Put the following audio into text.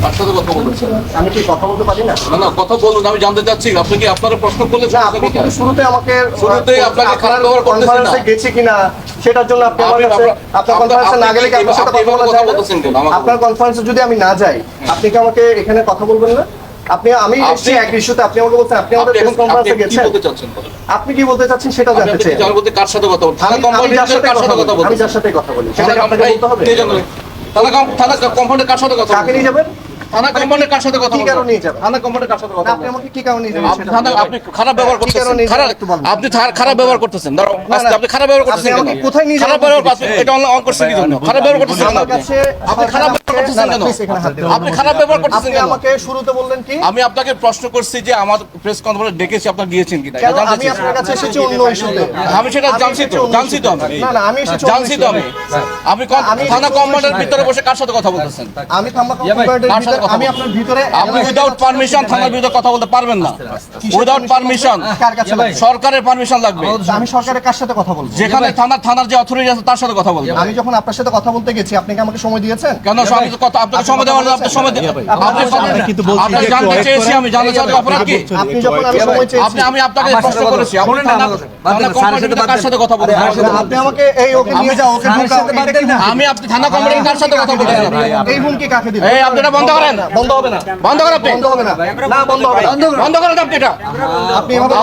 সাথে কথা আমি কি কথা বলতে পারি না? না না কথা বলুন আমি জানতে চাচ্ছি। আপনি কি আপনারা প্রশ্ন করলেন না আপনি কিন্তু শুরুতে আমাকে শুরুতেই আপনাকে খারাপ ব্যবহার করতেছেন না। গেছি কিনা সেটার জন্য আপনি আমার কাছে আপনার কনফারেন্সে না গেলে কি কি- আপনার সাথে কথা বলা এভাবে যায় কথা না? বলতেছেন কেন? আমাকে আপনার কনফারেন্সে যদি আমি না যাই আপনি কি আমাকে এখানে কথা বলবেন না? আপনি আমি এসেছি এক ইস্যুতে আপনি আমাকে বলছেন আপনি আমাদের আপনি প্রেস কনফারেন্সে কি গেছেন। বলতে চাচ্ছেন আপনি কি বলতে চাচ্ছেন সেটা জানতে চাই। বলতে কার সাথে কথা বলছেন থানা আমি আমি সাথে কার সাথে কথা আমি যার সাথে কথা বলি সেটা আপনাকে বলতে হবে। থানা কার সাথে কথা কাকে নিয়ে যাবেন? থানা কোম্পানির কার সাথে কথা কি বলছেন? কারণে নিয়ে যাবেন? থানা কোম্পানির কার সাথে কথা আপনি আমাকে কি কারণে নিয়ে যাবেন থানা- আপনি খারাপ ব্যবহার করতেছেন খারাপ। আপনি খারাপ ব্যবহার করতেছেন না। আপনি খারাপ ব্যবহার করতেছেন কোথায় নিয়ে খারাপ ব্যবহার এটা অন করছেন কি জন্য খারাপ ব্যবহার করতেছেন আপনি? আপনি খারাপ আপনি খারাপ ব্যবহার করতেছেন কেন? আমাকে শুরুতে বললেন কি? আমি আপনাকে প্রশ্ন করছি যে আমার প্রেস কনফারেন্স ডেকেছি আপনার গিয়েছেন কিনা? কেন? এটা জানতে আমি আপনার কাছে এসেছি অন্য ইস্যুতে। আমি সেটা জানছি তো জানছি তো আমি। না না আমি এসেছি জানছি তো আমি। আপনি থানা কমান্ডার ভিতরে বসে কার সাথে কথা বলতেছেন? আমি থাম্বা কার সাথে আমি আপনার ভিতরে আপনি উইদাউট পারমিশন থানার ভিতরে কথা বলতে পারবেন না। উইদাউট পারমিশন কার কাছে সরকারের পারমিশন লাগবে। আমি সরকারের কার সাথে কথা বলব? যেখানে থানার থানার যে অথরিটি আছে তার সাথে কথা বলবেন আমি যখন আপনার সাথে কথা বলতে গেছি আপনি কি আমাকে সময় দিয়েছেন? কেন আমি কথা আপনাকে সময় দেওয়ার আপনি সময় দেন আপনি আপনি কিন্তু বলছি আপনি জানতে চেয়েছি আমি জানতে চাই অপরাধ কি? আপনি যখন আমি সময় চেয়েছি আপনি আমি আপনাকে প্রশ্ন করেছি। আপনি বলেন না, কার সাথে কথা বলবেন আরে, আপনি- আপনি আমাকে এই ওকে নিয়ে যাও ওকে। আমি আপনি থানা কোম্পানির কার সাথে কথা বলতেন এই হুমকি কাকে দিবেন? এই আপনি এটা বন্ধ করেন। বন্ধ হবে না। বন্ধ করেন আপনি বন্ধ হবে না। না বন্ধ হবে বন্ধ করেন আপনি এটা। আপনি এভাবে